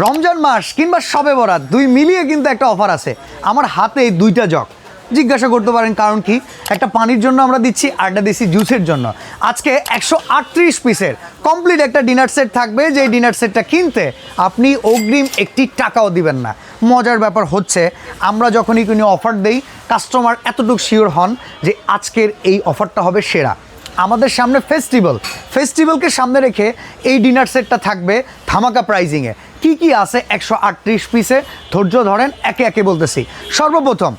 রমজান মাস কিংবা সবে বরাত, দুই মিলিয়ে কিন্তু একটা অফার আছে। আমার হাতে এই দুইটা জগ। জিজ্ঞাসা করতে পারেন কারণ কি? একটা পানির জন্য আমরা দিচ্ছি আড্ডা দিচ্ছি জুসের জন্য। আজকে একশো আটত্রিশ পিসের কমপ্লিট একটা ডিনার সেট থাকবে যে ডিনার সেটটা কিনতে আপনি অগ্রিম একটি টাকাও দিবেন না। মজার ব্যাপার হচ্ছে, আমরা যখনই কোনো অফার দেই কাস্টমার এতটুকু শিওর হন যে আজকের এই অফারটা হবে সেরা। আমাদের সামনে ফেস্টিভ্যাল ফেস্টিভ্যালকে সামনে রেখে এই ডিনার সেটটা থাকবে ধামাকা প্রাইজিংয়ে কি কি আছে একশো আটত্রিশ পিসে ধৈর্য ধরেন, একে একে বলতেছি। সর্বপ্রথম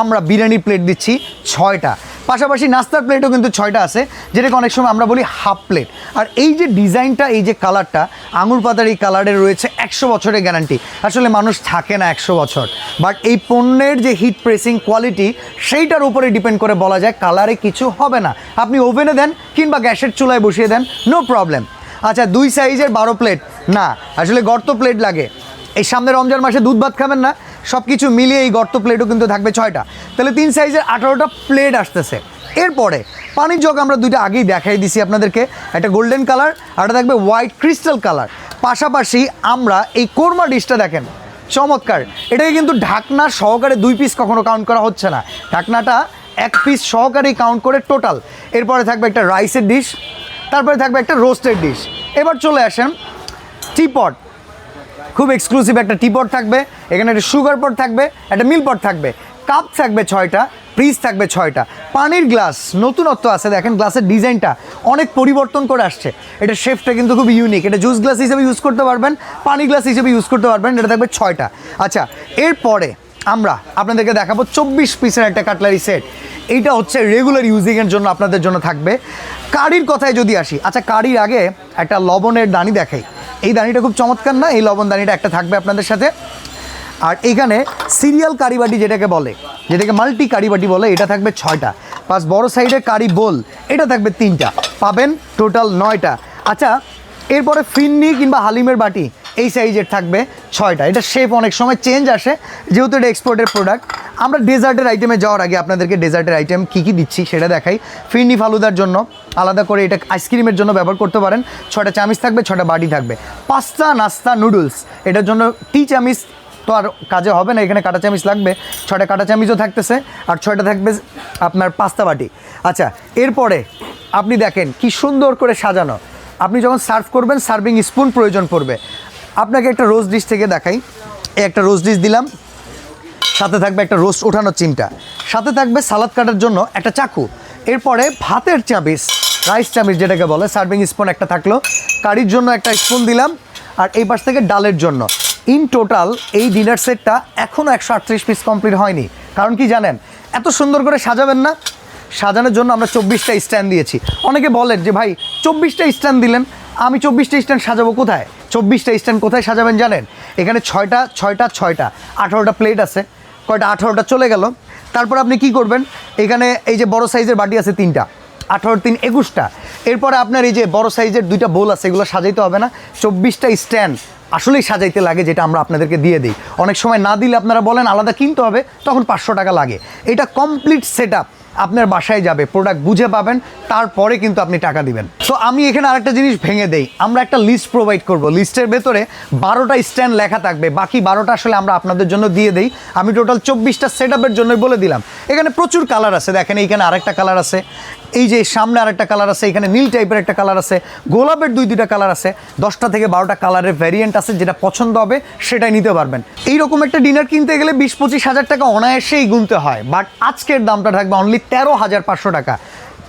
আমরা বিরিয়ানি প্লেট দিচ্ছি ছয়টা। পাশাপাশি নাস্তার প্লেটও কিন্তু ছয়টা আছে, যেটাকে অনেক সময় আমরা বলি হাফ প্লেট আর এই যে ডিজাইনটা, এই যে কালারটা আঙুর পাতার এই কালারের রয়েছে একশো বছরের গ্যারান্টি আসলে মানুষ থাকে না একশো বছর। বাট এই পণ্যের যে হিট প্রেসিং কোয়ালিটি সেইটার উপরে ডিপেন্ড করে বলা যায় কালারে কিছু হবে না। আপনি ওভেনে দেন কিংবা গ্যাসের চুলায় বসিয়ে দেন নো প্রবলেম আচ্ছা দুই সাইজের বারো প্লেট না, আসলে গর্ত প্লেট লাগে। এই সামনে রমজান মাসে দুধ ভাত খাবেন না সব কিছু মিলিয়ে এই গর্ত প্লেটও কিন্তু থাকবে ছয়টা। তাহলে তিন সাইজের আঠারোটা প্লেট আসতেছে। এরপরে পানির জগ আমরা দুইটা আগেই দেখাই দিছি আপনাদেরকে। একটা গোল্ডেন কালার আর একটা থাকবে হোয়াইট ক্রিস্টাল কালার পাশাপাশি আমরা এই কোরমা ডিশটা দেখেন, চমৎকার। এটাকে কিন্তু ঢাকনা সহকারে দুই পিস কখনো কাউন্ট করা হচ্ছে না। ঢাকনাটা এক পিস সহকারেই কাউন্ট করে টোটাল এরপরে থাকবে একটা রাইসের ডিশ তারপরে থাকবে একটা রোস্টেড ডিশ এবার চলে আসেন টিপট খুব এক্সক্লুসিভ একটা টিপট থাকবে, এখানে একটা সুগার পট থাকবে, একটা মিল পট থাকবে। কাপ থাকবে ছয়টা ফ্রিজ থাকবে ছয়টা। পানির গ্লাস নতুনত্ব আছে, দেখেন গ্লাসের ডিজাইনটা অনেক পরিবর্তন করে আসছে। এটা শেফটা কিন্তু খুব ইউনিক এটা জুস গ্লাস হিসেবে ইউজ করতে পারবেন, পানি গ্লাস হিসেবে ইউজ করতে পারবেন, এটা থাকবে ছয়টা। আচ্ছা এরপরে আমরা আপনাদেরকে দেখাবো চব্বিশ পিসের একটা কাটলারি সেট এইটা হচ্ছে রেগুলার ইউজিংয়ের জন্য আপনাদের জন্য থাকবে। কারির কথায় যদি আসি আচ্ছা কারির আগে একটা লবণের দানি দেখাই। এই দানিটা খুব চমৎকার না? এই লবণ দানিটা একটা থাকবে আপনাদের সাথে। আর এখানে সিরিয়াল কারিবাটি যেটাকে বলে, যেটাকে মাল্টি কারিবাটি বলে, এটা থাকবে ছয়টা। প্লাস বড় সাইডে কারি বোল, এটা থাকবে তিনটা। পাবেন টোটাল নয়টা। আচ্ছা এরপরে ফিন্নি কিংবা হালিমের বাটি, এই সাইজের থাকবে ছয়টা। এটা শেপ অনেক সময় চেঞ্জ আসে, যেহেতু এটা এক্সপোর্টের প্রোডাক্ট আমরা ডেজার্টের আইটেমে যাওয়ার আগে আপনাদেরকে ডেজার্টের আইটেম কী কী দিচ্ছি সেটা দেখাই। ফিরনি ফালুদার জন্য আলাদা করে এটা আইসক্রিমের জন্য ব্যবহার করতে পারেন। ছটা চামিচ থাকবে, ছটা বাটি থাকবে। পাস্তা, নাস্তা নুডলস এটার জন্য টি চামিচ তো আর কাজে হবে না, এখানে কাটা চামিচ লাগবে। ছটা কাটা চামিচও থাকতেছে, আর ছয়টা থাকবে আপনার পাস্তা বাটি। আচ্ছা এরপরে আপনি দেখেন কি সুন্দর করে সাজানো। আপনি যখন সার্ভ করবেন, সার্ভিং স্পুন প্রয়োজন পড়বে। আপনাকে একটা রোজ ডিশ থেকে দেখাই। একটা রোজ ডিশ দিলাম। সাথে থাকবে একটা রোস্ট ওঠানোর চিমটা। সাথে থাকবে সালাদ কাটার জন্য একটা চাকু। এরপরে ভাতের চামিচ, রাইস চামিচ যেটাকে বলে, সার্ভিং স্পুন একটা থাকল। কারির জন্য একটা স্পুন দিলাম। আর এই পাশ থেকে ডালের জন্য। ইন টোটাল এই ডিনার সেটটা এখনও একশো আটত্রিশ পিস কমপ্লিট হয়নি। কারণ কি জানেন? এত সুন্দর করে সাজাবেন না? সাজানোর জন্য আমরা চব্বিশটা স্ট্যান্ড দিয়েছি। অনেকে বলেন যে, ভাই, চব্বিশটা স্ট্যান্ড দিলেন, আমি চব্বিশটা স্ট্যান্ড সাজাবো কোথায়? চব্বিশটা স্ট্যান্ড কোথায় সাজাবেন জানেন? এখানে ছয়টা ছয়টা ছয়টা। আঠারোটা প্লেট আছে। কয়টা? আঠারোটা চলে গেল। তারপর আপনি কি করবেন? এখানে এই যে বড় সাইজের বাটি আছে তিনটা। আঠারো, তিন, একুশটা। এরপরে আপনার এই যে বড় সাইজের দুইটা বোল আছে, এগুলো সাজাইতে হবে না। চব্বিশটা স্ট্যান্ড আসলেই সাজাইতে লাগে, যেটা আমরা আপনাদেরকে দিয়ে দিই। অনেক সময় না দিলে আপনারা বলেন, আলাদা কিনতে হবে, তখন পাঁচশো টাকা লাগে। এটা কমপ্লিট সেট আপনার বাসায় যাবে প্রোডাক্ট বুঝে পাবেন, তারপরে কিন্তু আপনি টাকা দিবেন। তো আমি এখানে আরেকটা জিনিস ভেঙে দেই। আমরা একটা লিস্ট প্রোভাইড করব। লিস্টের ভেতরে বারোটা স্ট্যান্ড লেখা থাকবে। বাকি বারোটা আসলে আমরা আপনাদের জন্য দিয়ে দেই। আমি টোটাল চব্বিশটা সেট আপের জন্যই বলে দিলাম। এখানে প্রচুর কালার আছে। দেখেন, এইখানে আরেকটা কালার আছে। এই যে সামনে আরেকটা কালার আছে, এখানে নীল টাইপের একটা কালার আছে, গোলাপের দুই দুইটা কালার আছে, দশটা থেকে বারোটা কালারের ভ্যারিয়েন্ট আছে, যেটা পছন্দ হবে সেটাই নিতে পারবেন। এইরকম একটা ডিনার কিনতে গেলে বিশ পঁচিশ হাজার টাকা অনায়াসেই গুনতে হয় বাট আজকের দামটা থাকবে অনলি তেরো হাজার পাঁচশো টাকা।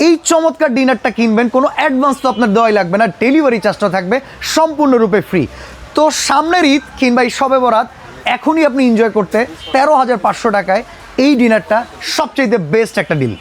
এই চমৎকার ডিনারটা কিনবেন, কোনো অ্যাডভান্স তো আপনার দেওয়াই লাগবে না ডেলিভারি চার্জটা থাকবে সম্পূর্ণরূপে ফ্রি তো সামনের ঈদ কিংবা এই সবে বরাত, এখনই আপনি এনজয় করতে তেরো হাজার পাঁচশো টাকায় এই ডিনারটা সবচেয়ে বেস্ট একটা ডিল